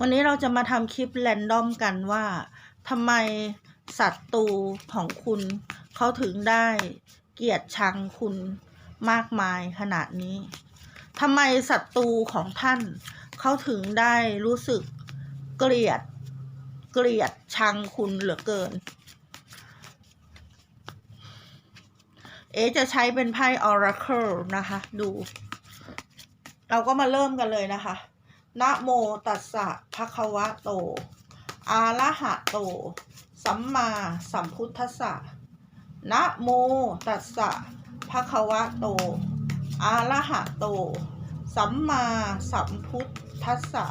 วันนี้เราจะมาทำคลิปแรนดอมกันว่าทำไมศัตรูของคุณ เขาถึงได้เกลียดชังคุณมากมายขนาดนี้ทำไมศัตรูของท่าน เขาถึงได้รู้สึกเกลียดเกลียดชังคุณเหลือเกิน เอจะใช้เป็นไพ่ Oracle นะคะ ดู เราก็มาเริ่มกันเลยนะคะ นะโมตัสสะภะคะวะโตอาระหะโต สัมมาสัมพุทธัสสะนะโมตัสสะภะคะวะโตอาระหะโต สัมมาสัมพุทธัสสะ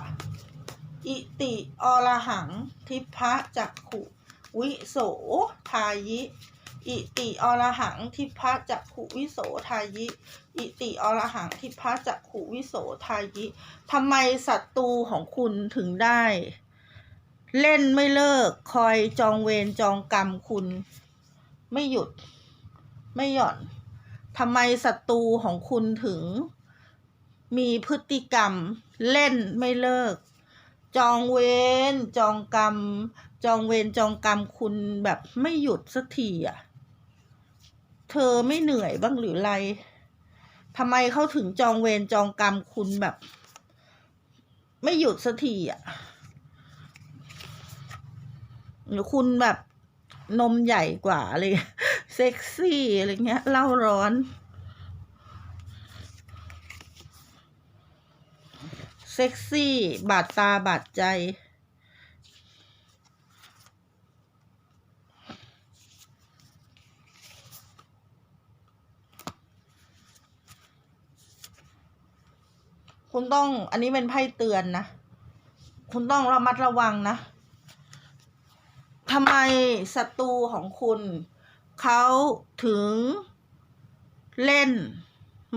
อิติอรหัง ทิพะจักขุ วิโสทายิ อิติอรหังทิพะจักขุวิโสทายิ อิติอรหังทิพะจักขุวิโสทายิทำไมศัตรูของคุณถึงได้ เล่นไม่เลิกคอยจองเวรจองกรรมคุณ ไม่หยุด ไม่หย่อนทำไมศัตรูของคุณถึง มีพฤติกรรม เล่นไม่เลิก จองเวรจองกรรมจองเวรจองกรรมคุณแบบไม่หยุดสักทีอะ เธอไม่เหนื่อยบ้างหรือไรทำไมเขาถึงจองเวรจองกรรมคุณแบบ ไม่หยุดสักทีอะ หรือคุณแบบนมใหญ่กว่าอะไรเงี้ยเซ็กซี่อะไรเงี้ยเล่าร้อน เซ็กซี่ บาดตาบาดใจ คุณต้องอันนี้เป็นไพ่เตือนนะ คุณต้องระมัดระวังนะทำไมศัตรูของคุณ เขาถึงเล่น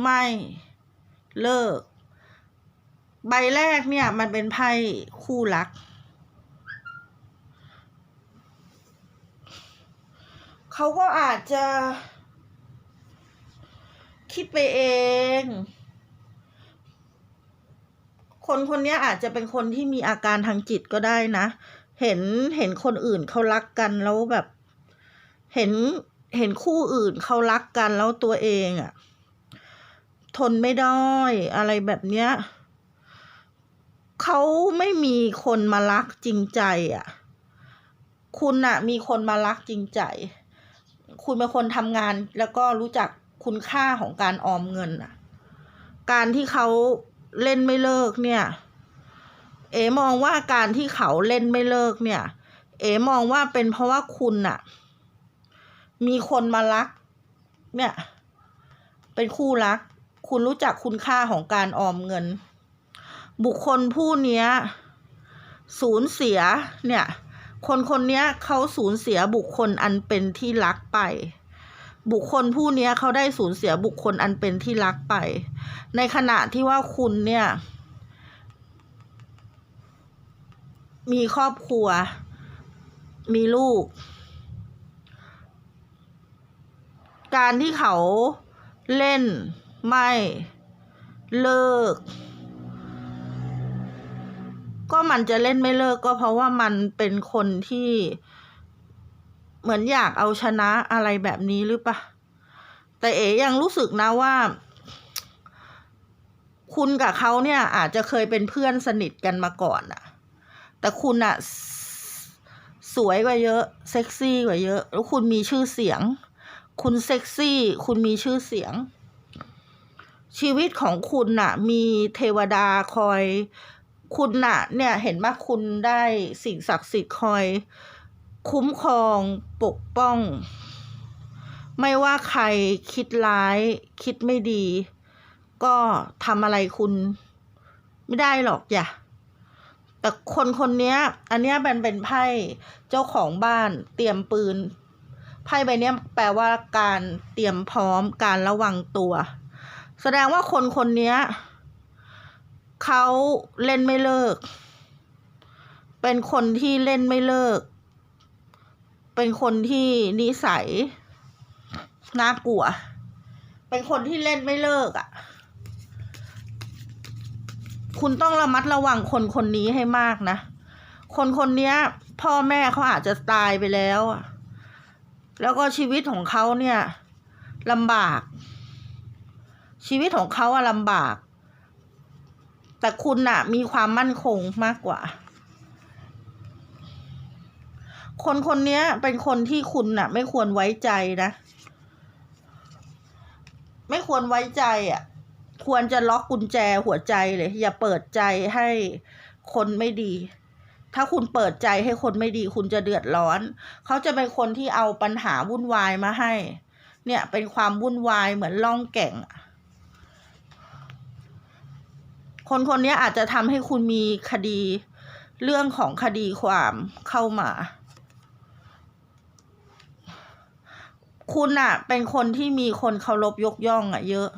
ไม่เลิก ใบแรกเนี่ยมันเป็นไพ่คู่รัก เขาก็อาจจะคิดไปเอง คนคนนี้อาจจะเป็นคนที่มีอาการทางจิตก็ได้นะ เห็นเห็นคนอื่นเขารักกันแล้วแบบ เห็นเห็นคู่อื่นเขารักกันแล้วตัวเองอะทนไม่ได้อะไรแบบเนี้ยเขาไม่มีคนมารักจริงใจอะคุณอะมีคนมารักจริงใจ คุณเป็นคนทำงานแล้วก็รู้จักคุณค่าของการออมเงินอะการที่เขา เล่นไม่เลิกเนี่ย เอ๋มองว่าการที่เขาเล่นไม่เลิกเนี่ย เอ๋มองว่าเป็นเพราะว่าคุณอะมีคนมารัก เนี่ย เป็นคู่รัก คุณรู้จักคุณค่าของการออมเงิน บุคคลผู้เนี้ยสูญเสียเนี่ย คนคนนี้เขาสูญเสียบุคคลอันเป็นที่รักไป บุคคลผู้นี้เขาได้สูญเสียบุคคลอันเป็นที่รักไป ในขณะที่ว่าคุณเนี่ย มีครอบครัว มีลูก การที่เขาเล่นไม่เลิก ก็มันจะเล่นไม่เลิกก็เพราะว่ามันเป็นคนที่ เหมือนอยากเอาชนะอะไรแบบนี้หรือปะแต่เอ๋ยังรู้สึกนะว่า คุณกับเขาเนี่ย อาจจะเคยเป็นเพื่อนสนิทกันมาก่อนอะแต่คุณอะสวยกว่าเยอะ เซ็กซี่กว่าเยอะ แล้วคุณมีชื่อเสียง คุณเซ็กซี่ คุณมีชื่อเสียง ชีวิตของคุณน่ะ มีเทวดาคอย คุณน่ะ เนี่ย เห็นว่าคุณได้สิ่งศักดิ์สิทธิ์คอย คุ้มครองปกป้อง ไม่ว่าใครคิดร้าย คิดไม่ดี ก็ทำอะไรคุณ ไม่ได้หรอกอย่าแต่คนคนนี้อันนี้ยมันเป็นไพ่เจ้าของบ้านเตรียมปืน ไพ่ใบนี้แปลว่าการเตรียมพร้อมการระวังตัว แสดงว่าคนคนนี้เขาเล่นไม่เลิก เป็นคนที่เล่นไม่เลิก เป็นคนที่นิสัยน่ากลัว เป็นคนที่เล่นไม่เลิกอะ่ะ คุณต้องระมัดระวังคนคนนี้ให้มากนะ คนคนนี้พ่อแม่เขาอาจจะตายไปแล้วอะแล้วก็ชีวิตของเขาเนี่ยลำบาก ชีวิตของเขาอะลำบาก แต่คุณน่ะมีความมั่นคงมากกว่า คนคนนี้เป็นคนที่คุณน่ะ ไม่ควรไว้ใจนะ ไม่ควรไว้ใจอะ ควรจะล็อกกุญแจหัวใจเลย อย่าเปิดใจให้คนไม่ดี ถ้าคุณเปิดใจให้คนไม่ดี คุณจะเดือดร้อน เขาจะเป็นคนที่เอาปัญหาวุ่นวายมาให้ เนี่ยเป็นความวุ่นวายเหมือนล่องแก่งคนคนนี้อาจจะทำให้คุณมีคดีเรื่องของคดีความเข้ามา คุณอะเป็นคนที่มีคนเคารพยกย่องอะเยอะ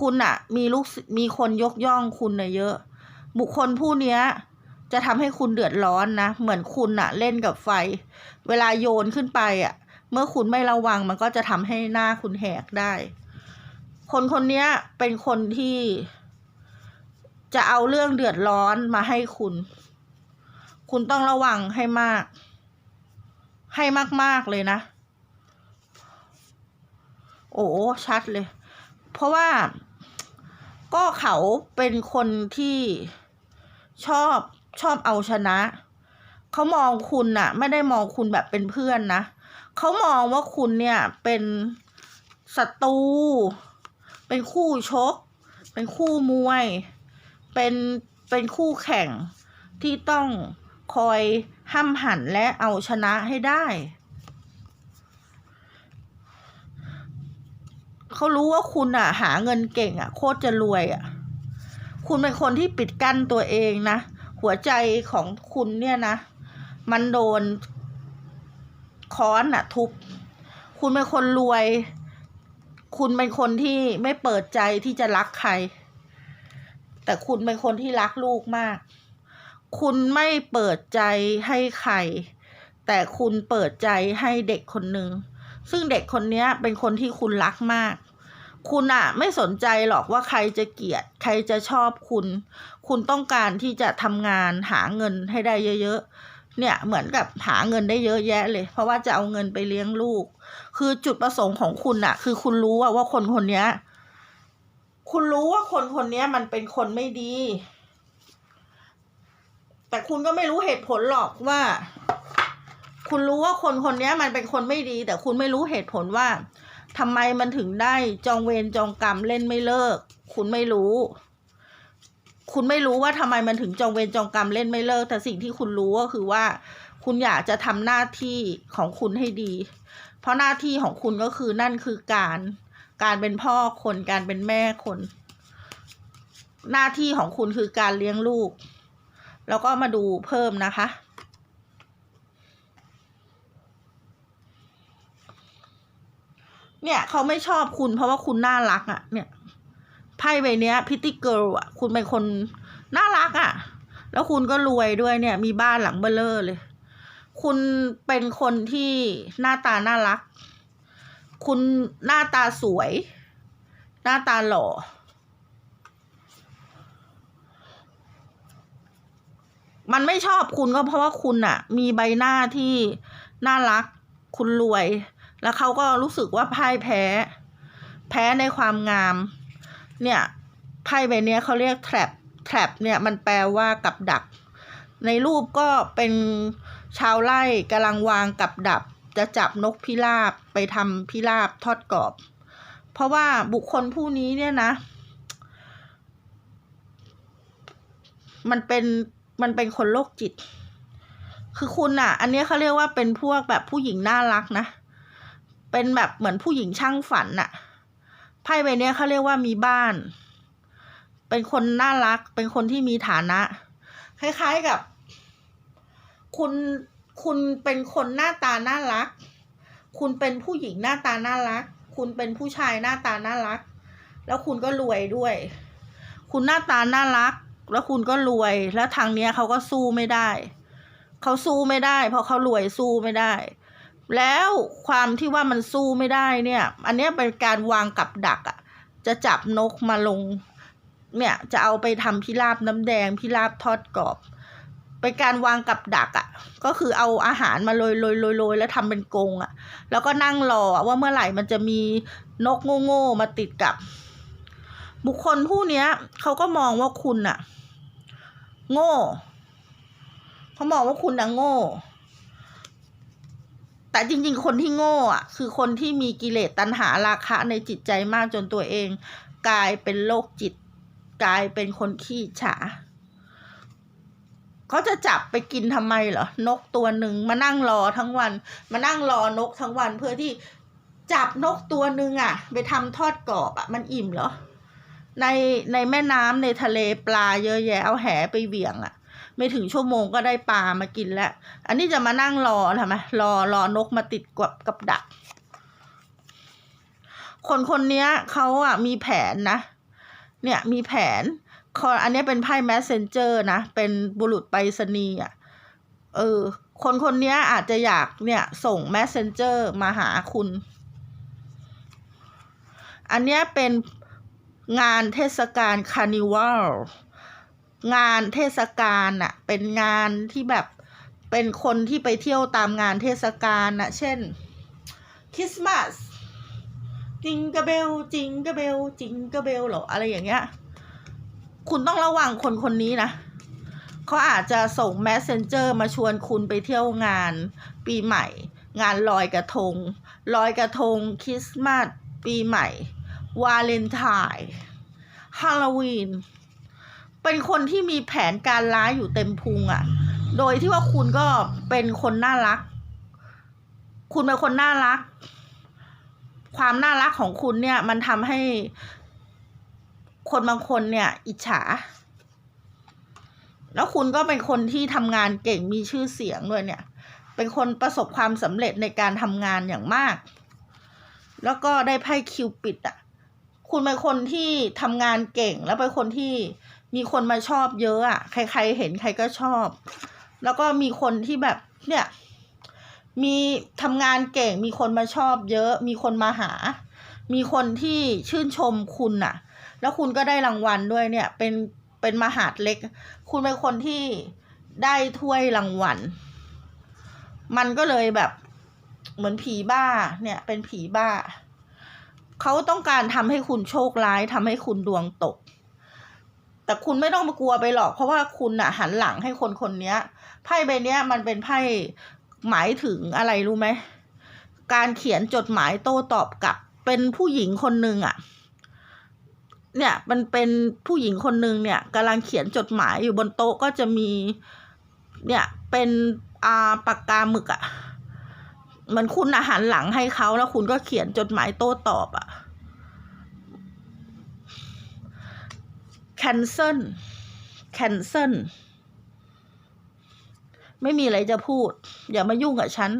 คุณอะมีลูกมีคนยกย่องคุณอะเยอะ บุคคลผู้เนี้ย จะทำให้คุณเดือดร้อนนะ เหมือนคุณอะเล่นกับไฟ เวลาโยนขึ้นไปอะเมื่อคุณไม่ระวังมันก็จะทำให้หน้าคุณแหกได้ คนคนเนี้ยเป็นคนที่ จะเอาเรื่องเดือดร้อนมาให้คุณ คุณต้องระวังให้มาก ให้มาก ๆ เลยนะ โอ้ชัดเลย เพราะว่าก็เขาเป็นคนที่ชอบชอบเอาชนะ เขามองคุณน่ะ ไม่ได้มองคุณแบบเป็นเพื่อนนะ เขามองว่าคุณเนี่ยเป็นศัตรู เป็นคู่ชก เป็นคู่มวย เป็นเป็นคู่แข่งที่ต้องคอย ห้ามหันและเอาชนะให้ได้ เขารู้ว่าคุณอะ หาเงินเก่งอะ โคตรจะรวยอะ คุณเป็นคนที่ปิดกั้นตัวเองนะ หัวใจของคุณเนี่ยนะ มันโดนค้อนอะ ทุบ คุณเป็นคนรวย คุณเป็นคนที่ไม่เปิดใจที่จะรักใคร แต่คุณเป็นคนที่รักลูกมาก คุณไม่เปิดใจให้ใคร แต่คุณเปิดใจให้เด็กคนหนึ่งซึ่งเด็กคนนี้เป็นคนที่คุณรักมาก คุณอะไม่สนใจหรอกว่าใครจะเกลียด ใครจะชอบคุณ คุณต้องการที่จะทำงานหาเงินให้ได้เยอะๆ เนี่ยเหมือนกับหาเงินได้เยอะแยะเลย เพราะว่าจะเอาเงินไปเลี้ยงลูก คือจุดประสงค์ของคุณอะคือคุณรู้ว่าว่าคนคนนี้คุณรู้ว่าคนคนนี้มันเป็นคนไม่ดี แต่คุณก็ไม่รู้เหตุผลหรอกว่า คุณรู้ว่าคนคนนี้มันเป็นคนไม่ดี แต่คุณไม่รู้เหตุผลว่าทำไมมันถึงได้จองเวรจองกรรมเล่นไม่เลิก คุณไม่รู้ คุณไม่รู้ว่าทำไมมันถึงจองเวรจองกรรมเล่นไม่เลิก แต่สิ่งที่คุณรู้ก็คือว่า คุณอยากจะทำหน้าที่ของคุณให้ดี เพราะหน้าที่ของคุณก็คือนั่นคือการการเป็นพ่อคนการเป็นแม่คน หน้าที่ของคุณคือการเลี้ยงลูก แล้วก็มาดูเพิ่มนะคะ เนี่ยเขาไม่ชอบคุณเพราะว่าคุณน่ารักอะ่ะ เนี่ยไพ่ใบเนี้ยพิตตี้เกิลอะ คุณเป็นคนน่ารักอะ่ะ แล้วคุณก็รวยด้วยเนี่ย มีบ้านหลังเบลเลอร์เลย คุณเป็นคนที่หน้าตาน่ารัก คุณหน้าตาสวย หน้าตาหล่อ มันไม่ชอบคุณก็เพราะว่าคุณอะมีใบหน้าที่น่ารัก คุณรวย แล้วเขาก็รู้สึกว่าพ่ายแพ้ แพ้ในความงาม เนี่ยไพ่ใบเนี้ยเขาเรียก trap trap เนี่ยมันแปลว่ากับดัก ในรูปก็เป็นชาวไร่กำลังวางกับดักจะจับนกพิราบไปทำพิราบทอดกรอบ เพราะว่าบุคคลผู้นี้เนี่ยนะ มันเป็น มันเป็นคนโรคจิต คือคุณอะอันเนี้ยเขาเรียกว่าเป็นพวกแบบผู้หญิงน่ารักนะ เป็นแบบเหมือนผู้หญิงช่างฝันน่ะไพ่ใบเนี้ยเขาเรียกว่ามีบ้าน เป็นคนน่ารัก เป็นคนที่มีฐานะ คล้ายๆกับ คุณคุณเป็นคนหน้าตาน่ารัก คุณเป็นผู้หญิงหน้าตาน่ารัก คุณเป็นผู้ชายหน้าตาน่ารัก แล้วคุณก็รวยด้วย คุณหน้าตาน่ารัก แล้วคุณก็รวย แล้วทางเนี้ยเขาก็สู้ไม่ได้ เขาสู้ไม่ได้ เพราะเขารวยสู้ไม่ได้ แล้วความที่ว่ามันสู้ไม่ได้เนี่ย อันเนี้ยเป็นการวางกับดักอะ่ะจะจับนกมาลง เนี่ยจะเอาไปทำพิราบน้ำแดงพิราบทอดกรอบเป็นการวางกับดักอะ่ะ ก็คือเอาอาหารมาโรยโรยโรยโรยแล้วทำเป็นกรงอะ่ะ แล้วก็นั่งรอว่าเมื่อไหร่มันจะมีนกโง่ๆมาติดกับ บุคคลผู้เนี้ยเขาก็มองว่าคุณอะ โง่ เขามองว่าคุณอะโง่ แต่จริง ๆ คนที่โง่อะคือคนที่มีกิเลสตัณหาราคะในจิตใจมากจนตัวเอง กลายเป็นโรคจิต กลายเป็นคนขี้ฉาเขาจะจับไปกินทำไมเหรอนกตัวหนึ่งมานั่งรอทั้งวัน มานั่งรอนกทั้งวันเพื่อที่จับนกตัวหนึ่งอะ ไปทำทอดกรอบอะ มันอิ่มเหรอ ในในแม่น้ำในทะเลปลาเยอะแยะเอาแหไปเหวี่ยงอะ ไม่ถึงชั่วโมงก็ได้ปลามากินแล้ว อันนี้จะมานั่งรอทำไมรอรอนกมาติดกับกับดัก คนคนนี้ยเขาอะมีแผนนะ เนี่ยมีแผนคออันนี้เป็นไพ่ messenger นะ เป็นบุรุษไปรษณีย์อะเออ คนคนนี้อาจจะอยากเนี่ยส่ง messenger มาหาคุณ อันนี้เป็น งานเทศกาลคาร์นิวัลงานเทศกาลอะเป็นงานที่แบบเป็นคนที่ไปเที่ยวตามงานเทศกาลอะเช่นคริสต์มาสจิงกะเบลจิงกะเบลจิงกะเบลหรออะไรอย่างเงี้ย คุณต้องระวังคนคนนี้นะเขาอาจจะส่ง messenger มาชวนคุณไปเที่ยวงานปีใหม่ งานลอยกระทง ลอยกระทงคริสต์มาสปีใหม่ วาเลนไทน์ฮาโลวีน เป็นคนที่มีแผนการร้ายอยู่เต็มพุงอะ่ะ โดยที่ว่าคุณก็เป็นคนน่ารัก คุณเป็นคนน่ารัก ความน่ารักของคุณเนี่ย มันทำให้คนบางคนเนี่ย อิจฉา แล้วคุณก็เป็นคนที่ทำงานเก่งมีชื่อเสียงด้วยเนี่ย เป็นคนประสบความสำเร็จในการทำงานอย่างมาก แล้วก็ได้ไพ่คิวปิดอะ คุณเป็นคนที่ทำงานเก่งแล้วเป็นคนที่มีคนมาชอบเยอะอะใคร ๆ เห็นใครก็ชอบ แล้วก็มีคนที่แบบเนี่ยมีทำงานเก่งมีคนมาชอบเยอะ มีคนมาหา มีคนที่ชื่นชมคุณน่ะ แล้วคุณก็ได้รางวัลด้วยเนี่ย เป็นเป็นมหาดเล็ก คุณเป็นคนที่ได้ถ้วยรางวัล มันก็เลยแบบเหมือนผีบ้าเนี่ยเป็นผีบ้า เขาต้องการทำให้คุณโชคร้ายทำให้คุณดวงตก แต่คุณไม่ต้องมากลัวไปหรอก เพราะว่าคุณอะหันหลังให้คนคนนี้ไพ่ใบนี้มันเป็นไพ่หมายถึงอะไรรู้ไหมการเขียนจดหมายโต้ตอบกลับ เป็นผู้หญิงคนหนึ่งอะเนี่ยมันเป็นผู้หญิงคนหนึ่งเนี่ยกำลังเขียนจดหมายอยู่บนโต๊ะก็จะมี เนี่ยเป็นอาปากกาหมึกอะ เหมือนคุณอาหารหลังให้เขาแล้วคุณก็เขียนจดหมายโต้ตอบอะ cancel cancel ไม่มีอะไรจะพูด อย่ามายุ่งกับฉัน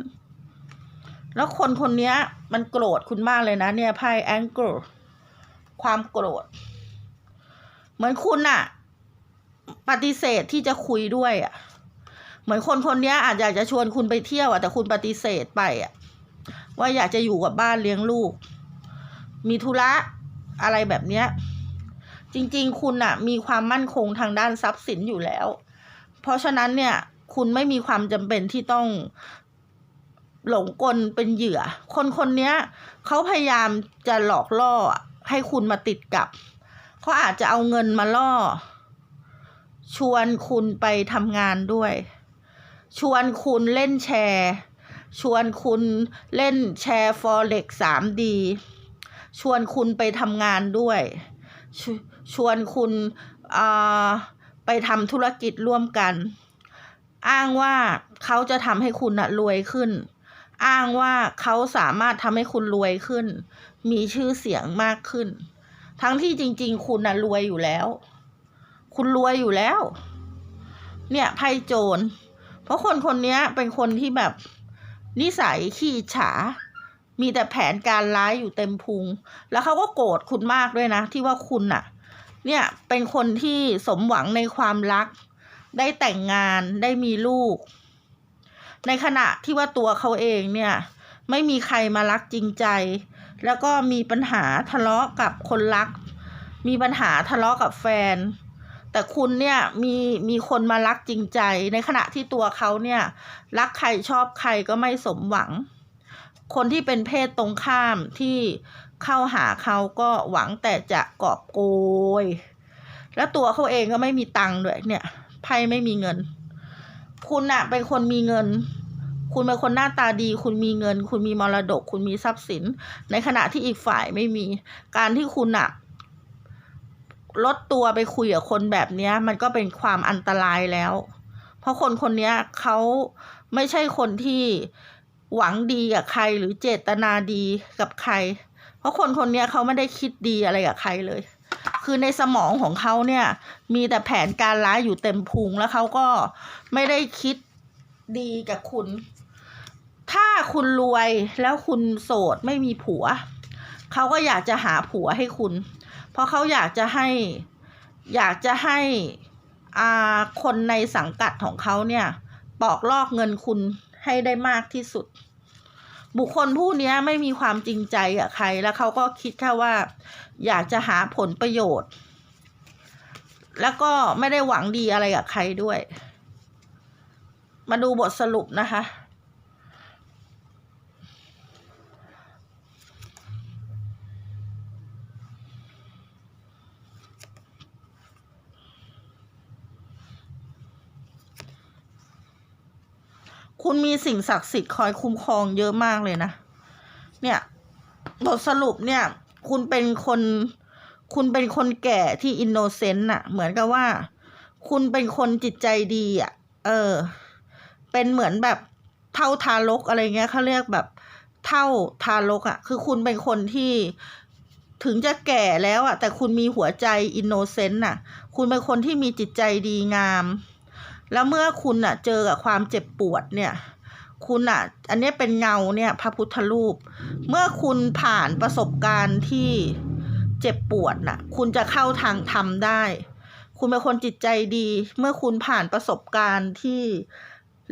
แล้วคนคนนี้มันโกรธคุณมากเลยนะ เนี่ยไพ่ anger ความโกรธ เหมือนคุณอะปฏิเสธที่จะคุยด้วยอะ เหมือนคนคนนี้อาจอยากจะชวนคุณไปเที่ยวอะแต่คุณปฏิเสธไปอะว่าอยากจะอยู่กับบ้านเลี้ยงลูก มีธุระอะไรแบบเนี้ย จริงๆ คุณอะมีความมั่นคงทางด้านทรัพย์สินอยู่แล้ว เพราะฉะนั้นเนี่ยคุณไม่มีความจำเป็นที่ต้องหลงกลเป็นเหยื่อ คนคนนี้เขาพยายามจะหลอกล่อให้คุณมาติดกับ เขาอาจจะเอาเงินมาล่อ ชวนคุณไปทำงานด้วย ชวนคุณเล่นแชร์ ชวนคุณเล่นแชร์ forex 3D ชวนคุณไปทำงานด้วยชชวนคุณไปทำธุรกิจร่วมกัน อ้างว่าเขาจะทำให้คุณนะรวยขึ้น อ้างว่าเขาสามารถทำให้คุณรวยขึ้น มีชื่อเสียงมากขึ้น ทั้งที่จริง ๆ คุณนะรวยอยู่แล้ว คุณรวยอยู่แล้ว เนี่ยไพ่โจร ราะคนคนนี้เป็นคนที่แบบนิสัยขี้ฉา มีแต่แผนการร้ายอยู่เต็มพุง แล้วเขาก็โกรธคุณมากด้วยนะ ที่ว่าคุณน่ะเนี่ยเป็นคนที่สมหวังในความรัก ได้แต่งงานได้มีลูก ในขณะที่ว่าตัวเขาเองเนี่ย ไม่มีใครมารักจริงใจ แล้วก็มีปัญหาทะเลาะกับคนรัก มีปัญหาทะเลาะกับแฟน แต่คุณเนี่ยมีมีคนมารักจริงใจ ในขณะที่ตัวเขาเนี่ย รักใครชอบใครก็ไม่สมหวัง คนที่เป็นเพศตรงข้ามที่เข้าหาเขาก็หวังแต่จะกอบโกย แล้วตัวเขาเองก็ไม่มีตังค์ด้วยเนี่ยไพ่ไม่มีเงิน คุณอะเป็นคนมีเงิน คุณเป็นคนหน้าตาดี คุณมีเงิน คุณมีมรดก คุณมีทรัพย์สิน ในขณะที่อีกฝ่ายไม่มี การที่คุณอะ ลดตัวไปคุยกับคนแบบนี้มันก็เป็นความอันตรายแล้ว เพราะคนคนนี้เขาไม่ใช่คนที่หวังดีกับใครหรือเจตนาดีกับใคร เพราะคนคนนี้เขาไม่ได้คิดดีอะไรกับใครเลย คือในสมองของเขาเนี่ยมีแต่แผนการร้ายอยู่เต็มพุงแล้วเขาก็ไม่ได้คิดดีกับคุณ ถ้าคุณรวยแล้วคุณโสดไม่มีผัว เขาก็อยากจะหาผัวให้คุณ เพราะเขาอยากจะให้อยากจะให้อาคนในสังกัดของเขาเนี่ยปอกลอกเงินคุณให้ได้มากที่สุด บุคคลผู้นี้ไม่มีความจริงใจกับใครแล้วเขาก็คิดแค่ว่า อยากจะหาผลประโยชน์ แล้วก็ไม่ได้หวังดีอะไรกับใครด้วย มาดูบทสรุปนะคะ คุณมีสิ่งศักดิ์สิทธิ์คอยคุ้มครองเยอะมากเลยนะ เนี่ย บทสรุปเนี่ย คุณเป็นคน คุณเป็นคนแก่ที่อินโนเซนต์น่ะ เหมือนกับว่า คุณเป็นคนจิตใจดีอะ เออ เป็นเหมือนแบบเท่าทารกอะไรเงี้ยเขาเรียกแบบเท่าทารกอะ คือคุณเป็นคนที่ถึงจะแก่แล้วอะ แต่คุณมีหัวใจอินโนเซนต์น่ะ คุณเป็นคนที่มีจิตใจดีงาม แล้วเมื่อคุณอะเจอกับความเจ็บปวดเนี่ย คุณอะอันนี้เป็นเงาเนี่ยพระพุทธรูป เมื่อคุณผ่านประสบการณ์ที่เจ็บปวดน่ะ คุณจะเข้าทางธรรมได้ คุณเป็นคนจิตใจดี เมื่อคุณผ่านประสบการณ์ที่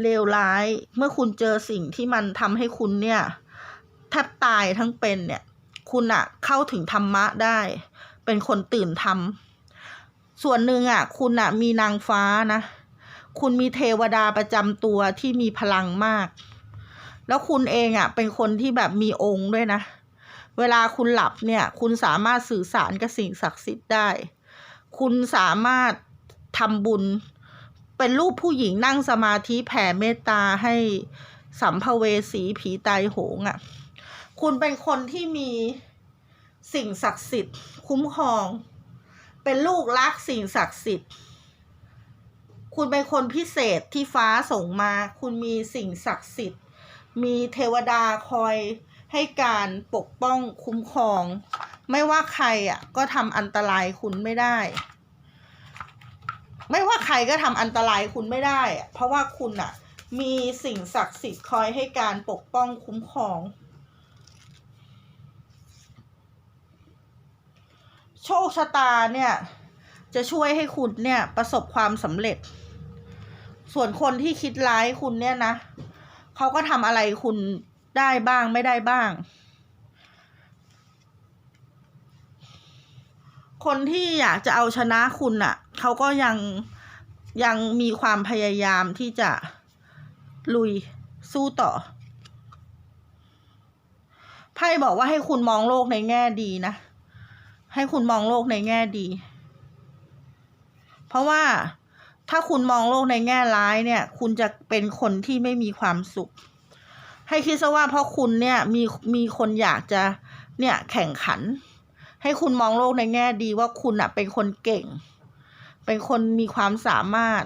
เลวร้าย เมื่อคุณเจอสิ่งที่มันทำให้คุณเนี่ยแทบตายทั้งเป็นเนี่ย คุณอะเข้าถึงธรรมะได้ เป็นคนตื่นธรรม ส่วนหนึ่งอะคุณอะมีนางฟ้านะ คุณมีเทวดาประจำตัวที่มีพลังมาก แล้วคุณเองอะเป็นคนที่แบบมีองค์ด้วยนะ เวลาคุณหลับเนี่ย คุณสามารถสื่อสารกับสิ่งศักดิ์สิทธิ์ได้ คุณสามารถทำบุญ เป็นรูปผู้หญิงนั่งสมาธิแผ่เมตตาให้สัมภเวสีผีตายโหงอะ่ะ คุณเป็นคนที่มีสิ่งศักดิ์สิทธิ์ คุ้มครอง เป็นลูกรักสิ่งศักดิ์สิทธิ์ คุณเป็นคนพิเศษที่ฟ้าส่งมา คุณมีสิ่งศักดิ์สิทธิ์ มีเทวดาคอยให้การปกป้องคุ้มครอง ไม่ว่าใครอะก็ทำอันตรายคุณไม่ได้ ไม่ว่าใครก็ทำอันตรายคุณไม่ได้อะเพราะว่าคุณอะ มีสิ่งศักดิ์สิทธิ์คอยให้การปกป้องคุ้มครอง โชคชะตาเนี่ย จะช่วยให้คุณเนี่ยประสบความสำเร็จ ส่วนคนที่คิดร้ายคุณเนี่ยนะเขาก็ทำอะไรคุณได้บ้างไม่ได้บ้าง คนที่อยากจะเอาชนะคุณอะเขาก็ยังยังมีความพยายามที่จะลุยสู้ต่อไพ่บอกว่าให้คุณมองโลกในแง่ดีนะ ให้คุณมองโลกในแง่ดี เพราะว่าถ้าคุณมองโลกในแง่ร้ายเนี่ย คุณจะเป็นคนที่ไม่มีความสุข ให้คิดซะว่าเพราะคุณเนี่ยมีมีคนอยากจะเนี่ยแข่งขัน ให้คุณมองโลกในแง่ดีว่าคุณอะเป็นคนเก่ง เป็นคนมีความสามารถ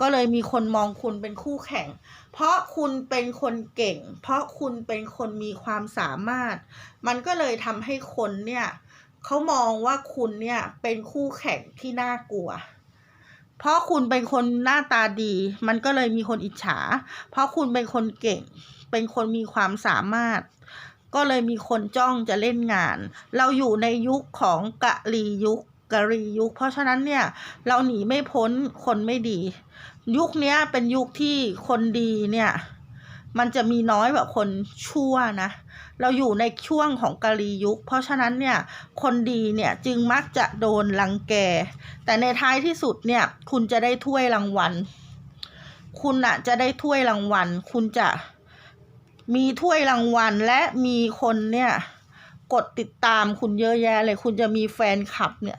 ก็เลยมีคนมองคุณเป็นคู่แข่ง เพราะคุณเป็นคนเก่ง เพราะคุณเป็นคนมีความสามารถ มันก็เลยทำให้คนเนี่ยเขามองว่าคุณเนี่ยเป็นคู่แข่งที่น่ากลัว เพราะคุณเป็นคนหน้าตาดี มันก็เลยมีคนอิจฉา เพราะคุณเป็นคนเก่ง เป็นคนมีความสามารถ ก็เลยมีคนจ้องจะเล่นงาน เราอยู่ในยุคของกะลียุคกะรียุค เพราะฉะนั้นเนี่ยเราหนีไม่พ้นคนไม่ดี ยุคนี้เป็นยุคที่คนดีเนี่ย มันจะมีน้อยกว่าคนชั่วนะ เราอยู่ในช่วงของกาลียุค เพราะฉะนั้นเนี่ย คนดีเนี่ยจึงมักจะโดนรังแก แต่ในท้ายที่สุดเนี่ยคุณจะได้ถ้วยรางวัล คุณอะจะได้ถ้วยรางวัล คุณจะมีถ้วยรางวัลและมีคนเนี่ยกดติดตามคุณเยอะแยะเลย คุณจะมีแฟนคลับเนี่ย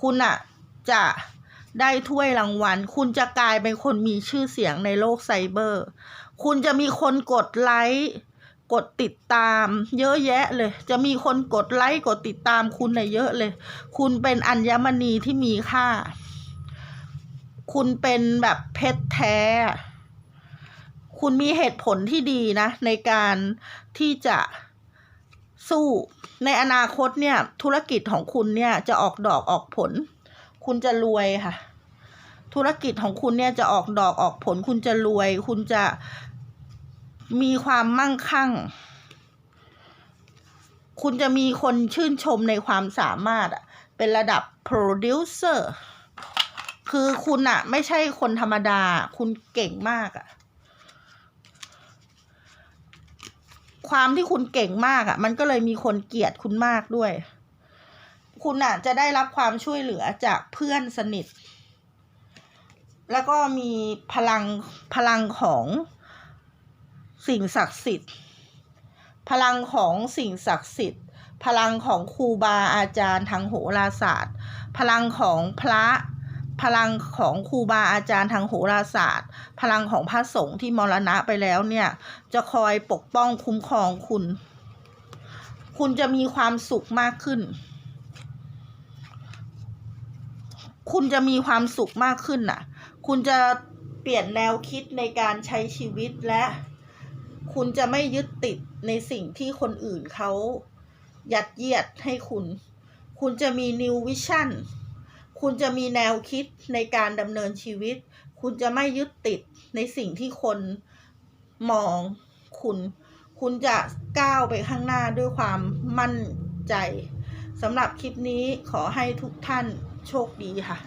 คุณอะจะ ได้ถ้วยรางวัล คุณจะกลายเป็นคนมีชื่อเสียงในโลกไซเบอร์ คุณจะมีคนกดไลค์กดติดตาม เยอะแยะเลย จะมีคนกดไลค์กดติดตามคุณเน่ยเยอะเลย คุณเป็นอัญมณีที่มีค่า คุณเป็นแบบเพชรแท้ คุณมีเหตุผลที่ดีนะ ในการที่จะสู้ในอนาคตเนี่ยธุรกิจของคุณเนี่ยจะออกดอกออกผล คุณจะรวยค่ะ ธุรกิจของคุณเนี่ยจะออกดอกออกผล คุณจะรวย คุณจะมีความมั่งคั่ง คุณจะมีคนชื่นชมในความสามารถอะเป็นระดับ producer คือคุณอะไม่ใช่คนธรรมดา คุณเก่งมากอะความที่คุณเก่งมากอะมันก็เลยมีคนเกลียดคุณมากด้วย คุณอะจะได้รับความช่วยเหลือจากเพื่อนสนิท แล้วก็มีพลังพลังของสิ่งศักดิ์สิทธิ์ พลังของสิ่งศักดิ์สิทธิ์ พลังของครูบาอาจารย์ทางโหราศาสตร์ พลังของพระพลังของครูบาอาจารย์ทางโหราศาสตร์ พลังของพระสงฆ์ที่มรณะไปแล้วเนี่ย จะคอยปกป้องคุ้มครองคุณ คุณจะมีความสุขมากขึ้น คุณจะมีความสุขมากขึ้นน่ะ คุณจะเปลี่ยนแนวคิดในการใช้ชีวิตและ คุณจะไม่ยึดติดในสิ่งที่คนอื่นเขายัดเยียดให้คุณ คุณจะมี new vision คุณจะมีแนวคิดในการดำเนินชีวิต คุณจะไม่ยึดติดในสิ่งที่คนมองคุณ คุณจะก้าวไปข้างหน้าด้วยความมั่นใจสำหรับคลิปนี้ขอให้ทุกท่าน โชคดีค่ะ